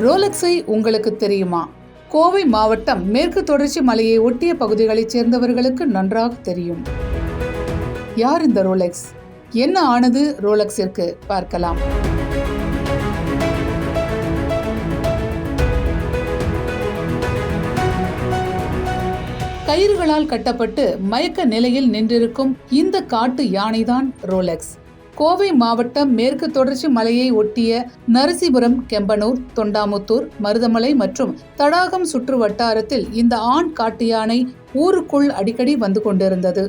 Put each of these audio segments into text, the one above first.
ரோலக்ஸை உங்களுக்கு தெரியுமா? கோவை மாவட்டம் மேற்கு தொடர்ச்சி மலையை ஒட்டிய பகுதிகளைச் சேர்ந்தவர்களுக்கு நன்றாக தெரியும். யார் இந்த ரோலெக்ஸ்? என்ன ஆனது ரோலக்ஸிற்கு? பார்க்கலாம். கயிறுகளால் கட்டப்பட்டு மயக்க நிலையில் நின்றிருக்கும் இந்த காட்டு யானைதான் ரோலெக்ஸ். கோவை மாவட்டம் மேற்கு தொடர்ச்சி மலையை ஒட்டிய நரசிபுரம் கெம்பனூர் தொண்டாமுத்தூர் மருதமலை மற்றும் தடாகம் சுற்று வட்டாரத்தில் இந்த ஆண் காட்டு யானை ஊருக்குள் அடிக்கடி வந்து கொண்டிருந்தது.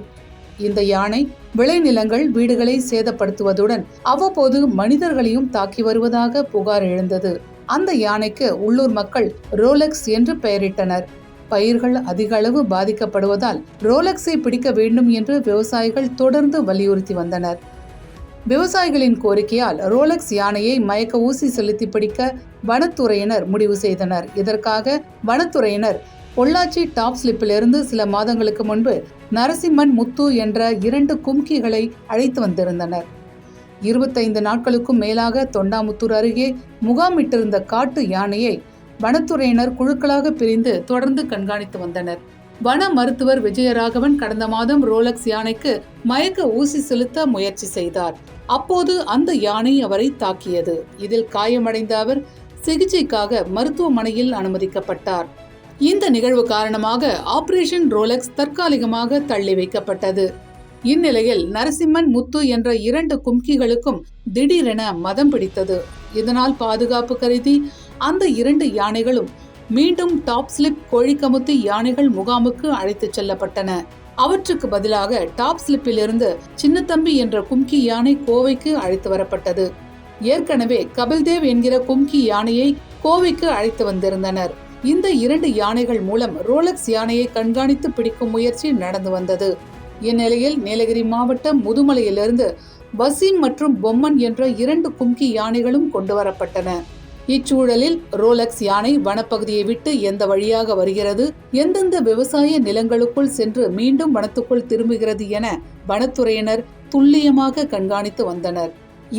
இந்த யானை விளைநிலங்கள் வீடுகளை சேதப்படுத்துவதுடன் அவ்வப்போது மனிதர்களையும் தாக்கி வருவதாக புகார் எழுந்தது. அந்த யானைக்கு உள்ளூர் மக்கள் ரோலக்ஸ் என்று பெயரிட்டனர். பயிர்கள் அதிக அளவு பாதிக்கப்படுவதால் ரோலக்ஸை பிடிக்க வேண்டும் என்று விவசாயிகள் தொடர்ந்து வலியுறுத்தி வந்தனர். விவசாயிகளின் கோரிக்கையால் ரோலக்ஸ் யானையை மயக்க ஊசி செலுத்தி பிடிக்க வனத்துறையினர் முடிவு செய்தனர். இதற்காக வனத்துறையினர் பொள்ளாச்சி டாப் ஸ்லிப்பிலிருந்து சில மாதங்களுக்கு முன்பு நரசிம்மன் முத்து என்ற இரண்டு கும்கிகளை அழைத்து வந்திருந்தனர். இருபத்தைந்து நாட்களுக்கும் மேலாக தொண்டாமுத்தூர் அருகே முகாமிட்டிருந்த காட்டு யானையை வனத்துறையினர் குழுக்களாக பிரிந்து தொடர்ந்து கண்காணித்து வந்தனர். வன மருத்துவர் விஜயராகவன் கடந்த மாதம் ரோலக்ஸ் யானைக்கு மயக்க ஊசி செலுத்த முயற்சி செய்தார். அப்போது அந்த யானை அவரை தாக்கியது. இதில் காயமடைந்த அவர் சிகிச்சைக்காக மருத்துவமனையில் அனுமதிக்கப்பட்டார். இந்த நிகழ்வு காரணமாக ஆபரேஷன் ரோலக்ஸ் தற்காலிகமாக தள்ளி வைக்கப்பட்டது. இந்நிலையில் நரசிம்மன் முத்து என்ற இரண்டு கும்கிகளுக்கும் திடீரென மதம் பிடித்தது. இதனால் பாதுகாப்பு கருதி அந்த இரண்டு யானைகளும் மீண்டும் டாப் ஸ்லிப் கோழிக்கமுத்து யானைகள் முகாமுக்கு அழைத்துச் செல்லப்பட்டன. அவற்றுக்கு பதிலாக டாப் ஸ்லிப்பிலிருந்து சின்னத்தம்பி என்ற கும்கி யானை கோவைக்கு அழைத்து வரப்பட்டது. ஏற்கனவே கபில்தேவ் என்கிற கும்கி யானையை கோவைக்கு அழைத்து வந்திருந்தனர். இந்த இரண்டு யானைகள் மூலம் ரோலக்ஸ் யானையை கண்காணித்து பிடிக்கும் முயற்சி நடந்து வந்தது. இந்நிலையில் நீலகிரி மாவட்டம் முதுமலையிலிருந்து வசீம் மற்றும் பொம்மன் என்ற இரண்டு கும்கி யானைகளும் கொண்டு வரப்பட்டன. இச்சூழலில் ரோலக்ஸ் யானை வனப்பகுதியை விட்டு எந்த வழியாக வருகிறது? எந்தெந்த விவசாய நிலங்களுக்குள் சென்று மீண்டும் வனத்துக்குள் திரும்புகிறது என வனத்துறையினர் துல்லியமாக கண்காணித்து வந்தனர்.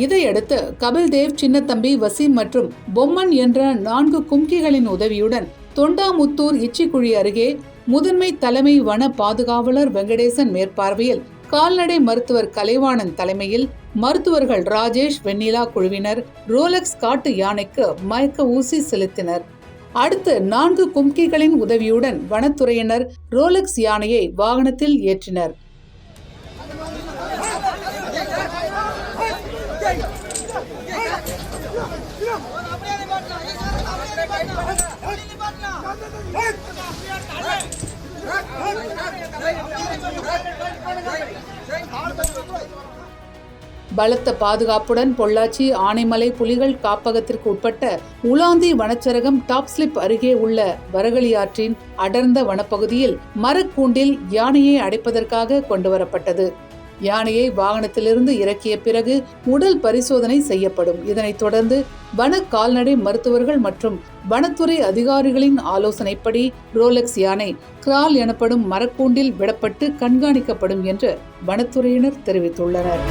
இதையடுத்து கபில்தேவ் சின்னத்தம்பி வசீம் மற்றும் பொம்மன் என்ற நான்கு கும்கிகளின் உதவியுடன் தொண்டாமுத்தூர் இச்சிக்குழி அருகே முதன்மை தலைமை வன பாதுகாவலர் வெங்கடேசன் மேற்பார்வையில் கால்நடை மருத்துவர் கலைவாணன் தலைமையில் மருத்துவர்கள் ராஜேஷ் வெண்ணிலா குழுவினர் ரோலக்ஸ் காட்டு யானைக்கு மயக்க ஊசி செலுத்தினர் அடுத்து நான்கு கும்கிகளின் உதவியுடன் வனத்துறையினர் ரோலக்ஸ் யானையை வாகனத்தில் ஏற்றினர் பலத்த பாதுகாப்புடன் பொள்ளாச்சி ஆனைமலை புலிகள் காப்பகத்திற்கு உட்பட்ட உலாந்தி வனச்சரகம் டாப் ஸ்லிப் அருகே உள்ள வரகளியாற்றின் அடர்ந்த வனப்பகுதியில் மரக்கூண்டில் யானையை அடைப்பதற்காக கொண்டுவரப்பட்டது யானையை வாகனத்திலிருந்து இறக்கிய பிறகு உடல் பரிசோதனை செய்யப்படும். இதனைத் தொடர்ந்து வன கால்நடை மருத்துவர்கள் மற்றும் வனத்துறை அதிகாரிகளின் ஆலோசனைப்படி ரோலக்ஸ் யானை கிரால் எனப்படும் மரக்கூண்டில் விடப்பட்டு கண்காணிக்கப்படும் என்று வனத்துறையினர் தெரிவித்துள்ளனர்.